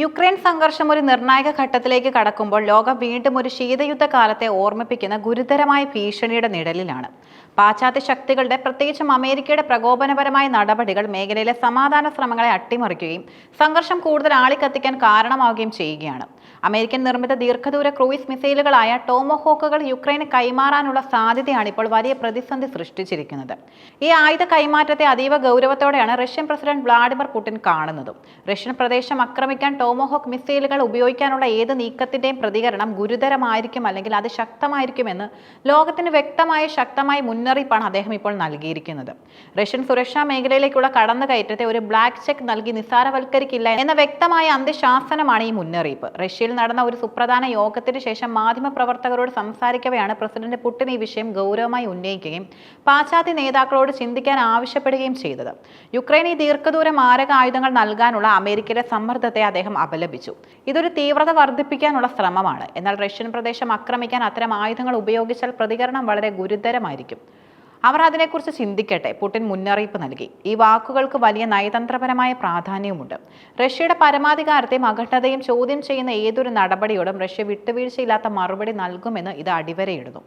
Ukraine സംഘർഷം ഒരു നിർണായക ഘട്ടത്തിലേക്ക് കടക്കുമ്പോൾ ലോകം വീണ്ടും ഒരു ശീതയുദ്ധ കാലത്തെ ഓർമ്മിപ്പിക്കുന്ന ഗുരുതരമായ ഭീഷണിയുടെ നിഴലിലാണ്. പാശ്ചാത്യ ശക്തികളുടെ പ്രത്യേകിച്ചും അമേരിക്കയുടെ പ്രകോപനപരമായ നടപടികൾ മേഖലയിലെ സമാധാന ശ്രമങ്ങളെ അട്ടിമറിക്കുകയും സംഘർഷം കൂടുതൽ ആളിക്കത്തിക്കാൻ കാരണമാവുകയും ചെയ്യുകയാണ്. അമേരിക്കൻ നിർമ്മിത ദീർഘദൂര ക്രൂയിസ് മിസൈലുകളായ ടോമോഹോക്കുകൾ യുക്രൈന് കൈമാറാനുള്ള സാധ്യതയാണ് ഇപ്പോൾ വലിയ പ്രതിസന്ധി സൃഷ്ടിച്ചിരിക്കുന്നത്. ഈ ആയുധ കൈമാറ്റത്തെ അതീവ ഗൗരവത്തോടെയാണ് റഷ്യൻ പ്രസിഡന്റ് വ്ളാഡിമിർ പുടിൻ കാണുന്നതും. റഷ്യൻ പ്രദേശം ആക്രമിക്കാൻ ടോമോഹോക്ക് മിസൈലുകൾ ഉപയോഗിക്കാനുള്ള ഏത് നീക്കത്തിന്റെയും പ്രതികരണം ഗുരുതരമായിരിക്കും അല്ലെങ്കിൽ അത് ശക്തമായിരിക്കുമെന്ന് ലോകത്തിന് വ്യക്തമായ ശക്തമായ മുന്നറിയിപ്പാണ് അദ്ദേഹം ഇപ്പോൾ നൽകിയിരിക്കുന്നത്. റഷ്യൻ സുരക്ഷാ മേഖലയിലേക്കുള്ള കടന്നുകയറ്റത്തെ ഒരു ബ്ലാക്ക് ചെക്ക് നൽകി നിസ്സാരവൽക്കരിക്കില്ല എന്ന വ്യക്തമായ അന്ത്യശാസനമാണ് ഈ മുന്നറിയിപ്പ്. റഷ്യയിൽ നടന്ന ഒരു സുപ്രധാന യോഗത്തിന് ശേഷം മാധ്യമപ്രവർത്തകരോട് സംസാരിക്കവെയാണ് പ്രസിഡന്റ് പുടിൻ ഈ വിഷയം ഗൗരവമായി ഉന്നയിക്കുകയും പാശ്ചാത്യ നേതാക്കളോട് ചിന്തിക്കാൻ ആവശ്യപ്പെടുകയും ചെയ്തത്. യുക്രൈൻ ഈ ദീർഘദൂര മാരക ആയുധങ്ങൾ നൽകാനുള്ള അമേരിക്കയുടെ സമ്മർദ്ദത്തെ അദ്ദേഹം അപലപിച്ചു. ഇതൊരു തീവ്രത വർദ്ധിപ്പിക്കാനുള്ള ശ്രമമാണ്. എന്നാൽ റഷ്യൻ പ്രദേശം ആക്രമിക്കാൻ അത്തരം ആയുധങ്ങൾ ഉപയോഗിച്ചാൽ പ്രതികരണം വളരെ ഗുരുതരമായിരിക്കും. അവർ അതിനെക്കുറിച്ച് ചിന്തിക്കട്ടെ. പുടിൻ മുന്നറിയിപ്പ് നൽകി. ഈ വാക്കുകൾക്ക് വലിയ നയതന്ത്രപരമായ പ്രാധാന്യവുമുണ്ട്. റഷ്യയുടെ പരമാധികാരത്തെയും അഖണ്ഡതയും ചോദ്യം ചെയ്യുന്ന ഏതൊരു നടപടിയോടും റഷ്യ വിട്ടുവീഴ്ചയില്ലാത്ത മറുപടി നൽകുമെന്ന് ഇത് അടിവരയിടുന്നു.